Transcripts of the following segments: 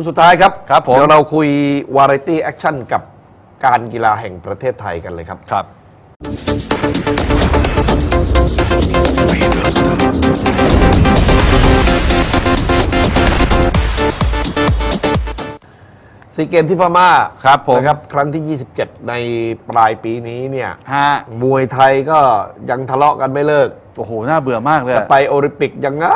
วงสุดท้ายครับครับผม เดี๋ยวเราคุยวาไรตี้แอคชั่นกับการกีฬาแห่งประเทศไทยกันเลยครับ ครับ ซีเกมที่พม่าครับผม นะครับครั้งที่ 27 ในปลายปีนี้เนี่ย ฮะมวยไทยก็ยังทะเลาะกันไม่เลิก โอ้โห น่าเบื่อมากเลยจะไปโอลิมปิกยังไง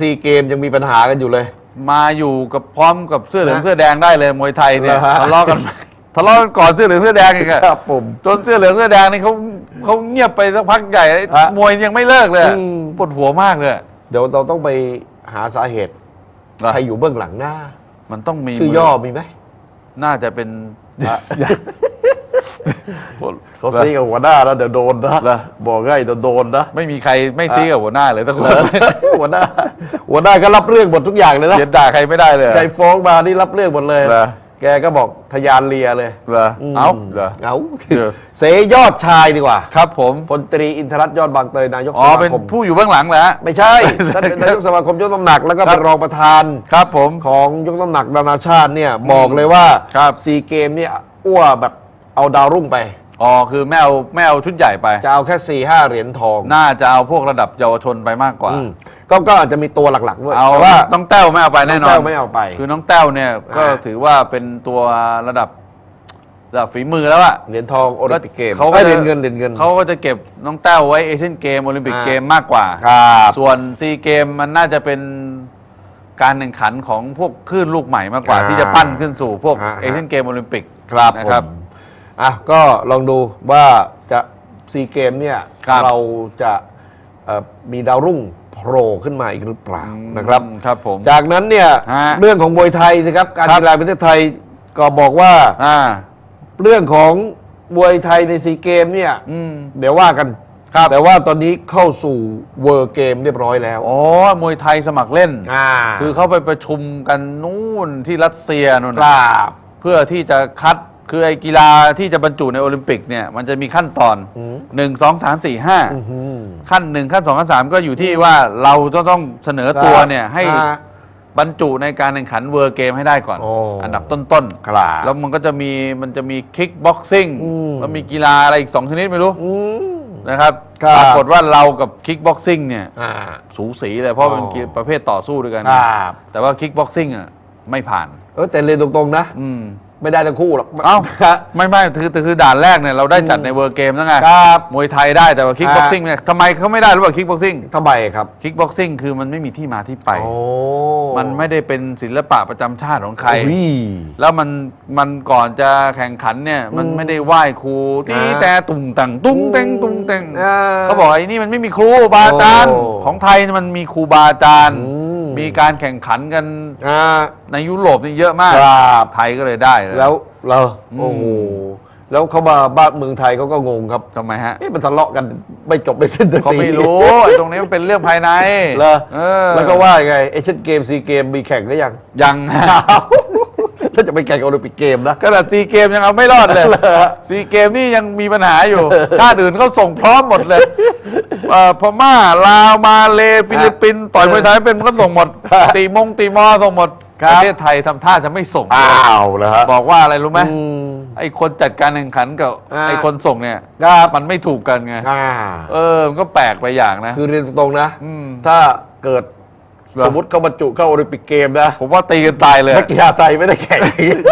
ซีเกมยังมีปัญหากันอยู่เลย มาอยู่กับพร้อมกับเสื้อเหลืองนะเสื้อแดงได้เลยมวยไทยเนี่ยเหรอฮะ ทะเลาะกันทะเลาะกันก่อนเสื้อเหลืองเสื้อแดงอีกอะครับผม จนเสื้อเหลืองเสื้อแดงนี่เขาเขาเงียบไปสักพักใหญ่ฮะมวยยังไม่เลิกเลยอะอืม ปวดหัวมากเลยเดี๋ยวเราต้องไปหาสาเหตุเหรอใครอยู่เบื้องหลังหน้ามันต้องมีชื่อย่อมีไหมน่าจะเป็น เขาซีกับหัวหน้าแล้วเดี๋ยวโดนนะเหรอบอกให้เดี๋ยวโดนนะไม่มีใครไม่ซีกับหัวหน้าเลยสักคนหัวหน้า หัวหน้าก็รับเรื่องหมดทุกอย่างเลยนะเขียนด่าใครไม่ได้เลยใจฟ้องมานี่รับเรื่องหมดเลยเหรอแกก็บอกทะยานเลียเลยเหรอเอาเหรอเอาเออเสยยอดชายดีกว่า ครับผมพลตรีอินทรัตน์ยอดบางเตยนายกอ๋อสเป็นมาคมผู้อยู่เบื้องหลังเหรอฮะไม่ใช่ท่านเป็นนายกสมาคมยกน้ำหนักแล้วก็ครัเป็บนรองประธานครับผมของยกน้ำหนักนานาชาติเนี่ยบอกเลยว่าครับซีเกมเนี่ยอ้วแบบ เอาดาวรุ่งไป อ๋อคือไม่เอาไม่เอาชุดใหญ่ไป จะเอาแค่4ี่ห้าเหรียญทองน่าจะเอาพวกระดับเยาวชนไปมากกว่า อืมก็ก็อาจจะมีตัวหลักๆด้วยเอาแต่ว่าว่าน้องแต้วไม่เอาไปแน่นอน แต้วไม่เอาไป คือน้องแต้วเนี่ยก็อ่า ถือว่าเป็นตัวระดับระดับฝีมือแล้วอะเหรียญทองโอลิมปิกเกมเขาก็อ้ยจะเหรียญเงินเหรียญเงิน เขาก็จะเก็บน้องแต้วไว้เอเชียนเกมโอลิมปิกอ่า เกมมากกว่า ครับส่วนซีเกมมันน่าจะเป็นการแข่งขันของพวกคลื่นลูกใหม่มากกว่า อ่าที่จะปั้นขึ้นสู่พวกฮะ เอเชียนเกมโอลิมปิก ครับนะครับผม อะก็ลองดูว่าจะซีเกมเนี่ยครับ เราจะเอ่อมีดาวรุ่งโผล่ขึ้นมาอีกหรือเปล่านะครับอืมครับผม จากนั้นเนี่ยฮะเรื่องของมวยไทยสิครับการครับ กีฬาแห่งประเทศไทยก็บอกว่าอ่า เรื่องของมวยไทยในซีเกมเนี่ยอืม เดี๋ยวว่ากันครับ แต่ว่าตอนนี้เข้าสู่เวิร์เกมเรียบร้อยแล้วอ๋อ มวยไทยสมัครเล่น อ่าคือเขาไปประชุมกันนู่นที่รัสเซียนู่นคนะรับ เพื่อที่จะคัด คือไอ้กีฬาที่จะบรรจุในโอลิมปิกเนี่ยมันจะมีขั้นตอนอืมหนึ่งสองสามสี่ห้าอื้อหือขั้นหนึ่งขั้นสองขั้นสามก็อยู่ที่ว่าเราจะต้องเสนอตัวเนี่ยให้อ่า บรรจุในการแข่งขันเวอร์เกมให้ได้ก่อนโอ้อันดับต้นครับๆแล้วมันก็จะมีมันจะมีคิกบ็อกซิ่งอืม แล้วมีกีฬาอะไรอีกสองชนิดไม่รู้อืม นะครับครับ ปรากฏว่าเรากับคิกบ็อกซิ่งเนี่ยอ่า สูสีเลยเพราะอ๋อเป็นกีฬาประเภทต่อสู้ด้วยกัน ครับแต่ว่าคิกบ็อกซิ่งอะไม่ผ่าน เออแต่เรียนตรงๆนะ อืม ไม่ได้ทั้งคู่หรอกเอ้าครับไม่ไม่คือคือคือด่านแรกเนี่ยเราได้จัดในเวอร์เกมแล้วไงครับมวยไทยได้แต่ว่าคิกบ็อกซิ่งเนี่ยทำไมเขาไม่ได้หรือเปล่าคิกบ็อกซิ่งทำไมครับ คิกบ็อกซิ่งคือมันไม่มีที่มาที่ไปโอ้มันไม่ได้เป็นศิลปะประจำชาติของใครอุ้ยแล้วมันมันก่อนจะแข่งขันเนี่ยมันอืมไม่ได้ไหว้ครูตีอ่าแต่ตุ่งตังตุ้งเต็งตุ้งเต็งอ่าเขาบอกไอ้นี่มันไม่มีครูบาอาจารย์โอ้ของไทยนี่มันมีครูบาอาจารย์อื มมีการแข่งขันกันอ่าในยุโรปนี่เยอะมาก ครับ ไทยก็เลยได้เยแล้วเราอืมโอ้โหแล้วเขามาบ้านเมืองไทยเขาก็งงครับทำไมฮะเอ๊ะมันทะเลาะกันไม่จบไม่สิ้นสักเขาทีไม่รู้ไอ้ตรงนี้มันเป็นเรื่องภายในเหรอเออแล้วก็ว่ายังไงเอเชียนเกมซีเกมมีแข่งหรือยัง ยังฮะ ถ้าจะไปแข่งโอลิมปิกเกมนะ ขนาดซีเกมยังเอาไม่รอดเลยเหรอ ซีเกมนี่ยังมีปัญหาอยู่ ชาติอื่นเขาส่งพร้อมหมดเลย เอ่อพม่าลาวมาเลฟิลิปปินส์ต่อยมวยไทยเป็นมันก็ส่งหมดครับตีมงตีมอส่งหมดครัปบระเทศไทยทำท่าจะไม่ส่ง อ้าวเหรอฮะบอกว่าอะไรรู้ไหมอืม ไอ้คนจัดการแข่งขันกับอ่า ไอ้คนส่งเนี่ย ครับมันไม่ถูกกันไง อ่าเออมันก็แปลกไปอย่างนะ คือเรียนตรงๆนะ ม ถ้าเกิดเหรอ สมมติเขาบรรจุเข้าโอลิมปิกเกมนะผมว่าตีกันตายเลยนักกีฬาไทยไม่ได้แข่ง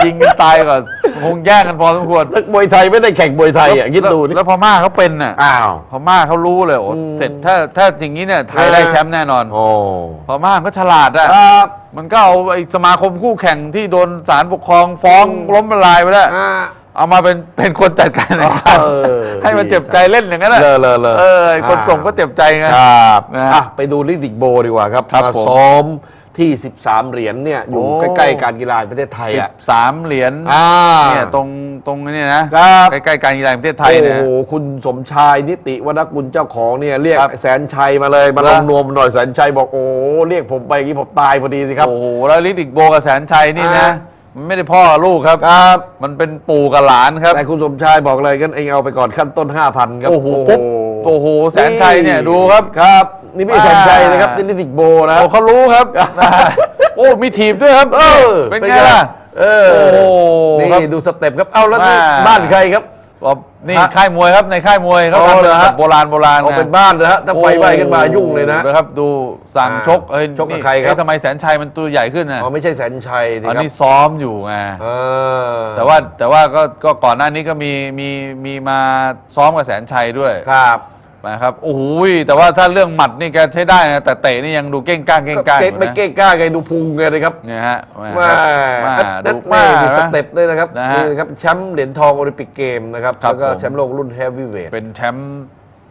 ยิงกันตายก่อนคงแย่งกันพอสมควรนักมวยไทยไม่ได้แข่งมวยไทยอะคิดดูนี่แล้วพม่าเขาเป็นน่ะอ้าวพม่าเขารู้เลยโอ้อืมเสร็จถ้าถ้าอย่างนี้เนี่ยไทยเออได้แชมป์แน่นอนโอ้พม่าก็ฉลาดอะครับมันก็เอาไอ้สมาคมคู่แข่งที่โดนศาลปกครองฟ้องอืมล้มละลายไปแล้วอ่า เอามาเป็นเป็นคนจัดการแข่งขันเออให้มันเจ็บใจเล่นอย่างนั้นแหละเลอะเลอะเลอะเออไอ้คนส่งก็เจ็บใจไง ครับนะฮะอะไปดูลิดิกโบดีกว่าครับครับมาผม ซ้อมที่ 13 เหรียญเนี่ยอยู่โอ้ใกล้ๆการกีฬาแห่งประเทศไทยสิอะบสามเหรียญอ่าเนี่ยตรงตรงนี้นะครับ ใกล้ๆการกีฬาแห่งประเทศไทยเนี่ยโอ้โหคุณสมชายนิติวรรณกุลเจ้าของเนี่ยเรียกครับแสนชัยมาเลยมาเหรลองนวมหน่อยแสนชัยบอกโอ้เรียกผมไปอย่างนี้ผมตายพอดีสิครับ โอ้โหแล้วลิดิกโบกับแสนชัยนี่นะอ่า มันไม่ได้พ่อลูกครับ ครับ มันเป็นปู่กับหลานครับ แต่คุณสมชายบอกเลยกันเองเอาไปก่อนขั้นต้น 5,000 ครับโอ้โหปุ๊บโอ้โห แสนชัยเนี่ยดูครับครับนี่พี่อ่าแสนชัยนะครับนี่นิติกโบนะโอ้เขารู้ครับ โอ้ มีถีบด้วยครับ เออ เป็นไงล่ะ เออ โอ้โหนี่ครับดูสเต็ปครับ เอาแล้วนี่อ่าบ้านใครครับ บอกนี่ฮะ ค่ายมวยครับในค่ายมวยเขาอ๋อทำเหรอฮะ แบบโบราณโบราณเอานะเป็นบ้านนะฮะถ้าไฟไหม้ขึ้นมายุ่งเลยนะนะ ครับ ดูสั่งอ่าชกเอ้ยชกกับนี่ใครครับ เอ๊ะทำไมแสนชัยมันตัวใหญ่ขึ้นนะอ๋อไม่ใช่แสนชัยสิอันครับนี้ซ้อมอยู่ไงเออแต่ว่าแต่ว่าก็ก็ก่อนหน้านี้ก็มีมีมีมาซ้อมกับแสนชัยด้วย ครับ นะครับโอ้โหแต่ว่าถ้าเรื่องหมัดนี่แกใช้ได้นะแต่เตะนี่ยังดูเก้งก้างเก้งก้างอเก๊ยู่ไม่นะเก้กล้าไงดูพุงไงเลยครับเนี่ยฮะแหมามานั่ดูนมานี่มีสนะ เต็ปด้วยนะครับนะฮะนี่ครับแชมป์เหรียญทองโอลิมปิกเกมนะครับครับแล้วก็ผม แชมป์โลกรุ่นเฮฟวีเวท เป็นแชมป์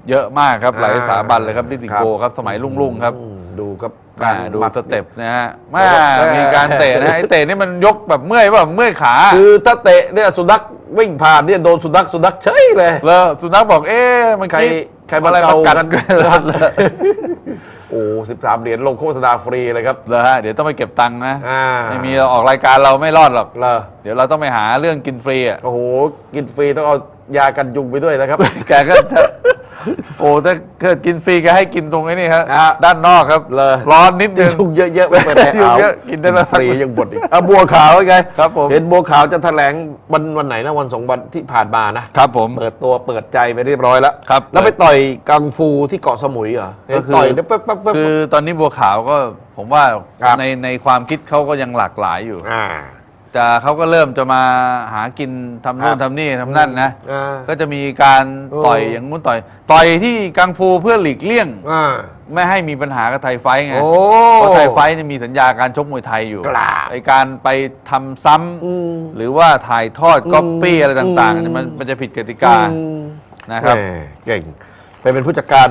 เยอะมากครับ หลายสถาบันเลยครับดิติโกครับสมัยรุ่งๆครับอืมดูครับอ่าการดูหมั สเต็ปนะฮะแล้มาวก็มีการเตะนะไอ้เตะนี่มันยกแบบเมื่อยเปล่าเมื่อยขา คือถ้าเตะเนี่ยสุนัข วิ่งผ่านเนี่ยโดนสุนัขสุนัขเฉยเลยแล้วสุนัขบอกเอ๊ะมันใครคิดใครมาอะไรเกามากัดกันกันนั่นแหละโอ้สิบสามเหรียญลงโฆษณาฟรีเลยครับเหรอฮะเดี๋ยวต้องไปเก็บตังค์นะอ่าไม่มีเราออกรายการเราไม่รอดหรอกเหรอเดี๋ยวเราต้องไปหาเรื่องกินฟรีอะโอ้โหกินฟรีต้องเอายากันยุงไปด้วยนะครับ แกก็ถ้า โอ้ถ้าเกิดกินฟรีแกให้กินตรงไอ้นี้ครับอะ ด้านนอกครับเลยร้อนนิดนึง ยุงเยอะๆไม่เป็นไรยุงเอาเยอะกินได้แล้ว ฟรียังบ่นอีกอะบัวขาวไงครับผมเห็นบัวขาวจะแถลงวันวันไหนนะวันสองวันที่ผ่านมานะครับผม เปิดตัวเปิดใจไปเรียบร้อยแล้วครับแล้วไปต่อยกังฟูที่เกาะสมุยเหรอเห็นก็คือต่อยเนี่ยแป๊บแป๊บแป๊บ คือตอนนี้บัวขาวก็ผมว่าครับ ในในความคิดเขาก็ยังหลากหลายอยู่ อ่า แต่เขาก็เริ่มจะมาหากินทำนู่ครันบทำนี่ทำนั่นนะ อ่า ก็จะมีการโอ้ต่อยอย่างงู้นต่อย ต่อยที่กังฟูเพื่อหลีกเลี่ยง อ่า ไม่ให้มีปัญหากับไทยไฟท์ไงโอ้เพราะไทยไฟท์เนี่ยมีสัญญาการชกมวยไทยอยู่ครับ ไอการไปทำซ้ำอืม หรือว่าถ่ายทอดอืมก๊อปปี้อะไรต่างอืมๆเนี่ยมันมันจะผิดกติกาอืมนะครับ แหมเก่ง ไปเป็นผู้จัดการ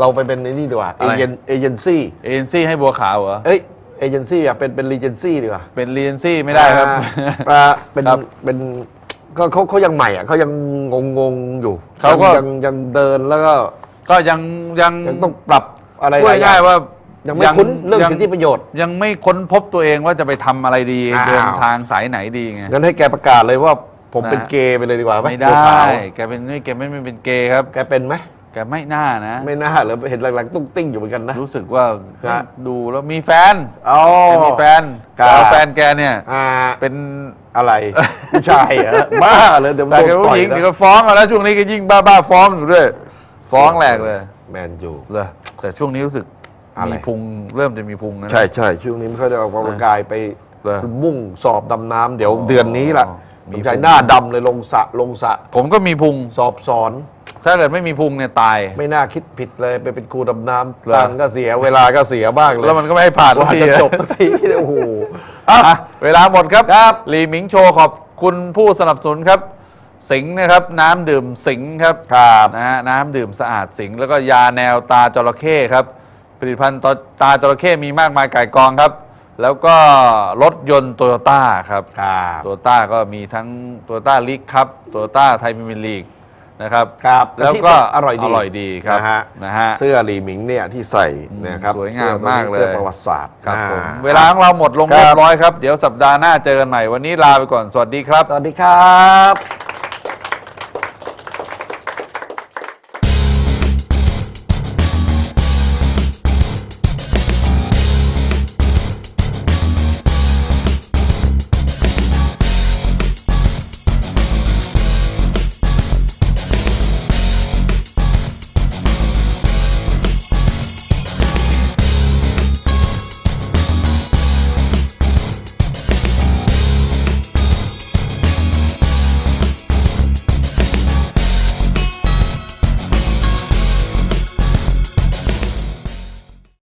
เราไปเป็นไอ้นี่ดีกว่า เออะไร เจนเอเจนซี่ เอเจนซี่ให้บัวขาวเหรอ เอ้ย เอเจนซี่อะเป็นเป็นรีเจนซี่ดีกว่าเป็นเรียนซี่ไม่ได้ครับ อ่าเป็นครับเป็นก็เขาเขายังใหม่อะเขายังงงงๆอยู่เขาก็ ยังยังเดินแล้วก็ก็ยังยังยังต้องปรับอะไรพูดหลายอง่ายย่างๆว่ายัยังไม่คุ้นเรื่องยังสิทธิประโยชน์ ยังไม่ค้นพบตัวเองว่าจะไปทำอะไรดีอ้าว เดินทางสายไหนดีไง งั้นให้แกประกาศเลยว่าผมเป็นนะ เกย์ไปเลยดีกว่าหไม่บัวได้ขาวแกเป็นไม่แกไม่ไม่เป็นเกย์ครับ แกเป็นไหม แกไม่น่านะ ไม่น่าเหรอเห็นหลังๆตุ้งติ้งอยู่เหมือนกันนะ รู้สึกว่าครับดูแล้วมีแฟนอ๋อ แกมีแฟนครับ แต่ว่าแฟนแกเนี่ย อ่าเป็นอะไร ผู้ชายเหรอบ้าเลยเดี๋ยวแต่โดแกนผู้ต่อยหญิงนะเดี๋ยวก็ฟ้องมาแล้วช่วงนี้ก็ยิ่งบ้าบ้าๆฟ้องอยู่ด้วย ฟ้องแหลกเลยแมนยู เลยแต่ช่วงนี้รู้สึกอะไร มีพุงเริ่มจะมีพุงนะ ใช่ใช่ช่วงนี้ไม่ค่อยได้ออกกำลังกายไปเหรอมุ่งสอบดำน้ำเดี๋ยวอ๋อเดือนนี้ล่ะมีสงสัยผมหน้าดำเลยลงสระลงสระผมก็มีพุงสอบสอน ถ้าเกิดไม่มีพุงเนี่ยตาย ไม่น่าคิดผิดเลยไปเป็นครูดำน้เหรอำตังค์ก็เสียเวลาก็เสียบ้างเลยแล้วมันก็ไม่ให้ผ่านกว่าทีจะจบสักทีโอ้โหอะเวลาหมดครับครับลีหมิงโชว์ขอบคุณผู้สนับสนุนครับ สิงห์นะครับ น้ำดื่มสิงห์ครับครับนะฮะน้ำดื่มสะอาดสิงห์แล้วก็ยาแนวตาจระเข้ครับผลิตภัณฑ์ตตาจระเข้มีมากมายก่ายกองครับ แล้วก็รถยนต์โตโยต้าครับครับโตโยต้าก็มีทั้งโตโยต้าลีกครับโตโยต้าไทยพรีเมียร์ลีก นะครับ ครับแล้วก็อร่อยดีอร่อยดีครับนะฮะนะฮะเสื้อหลีหมิงเนี่ยที่ใส่นะครับสวยงามมากเลยเสื้อประวัติศาสตร์ครับผมอ่เวลาของเราหมดลงครับเรียบร้อยครับ เดี๋ยวสัปดาห์หน้าเจอกันใหม่วันนี้ลาไปก่อนสวัสดีครับ สวัสดีครับ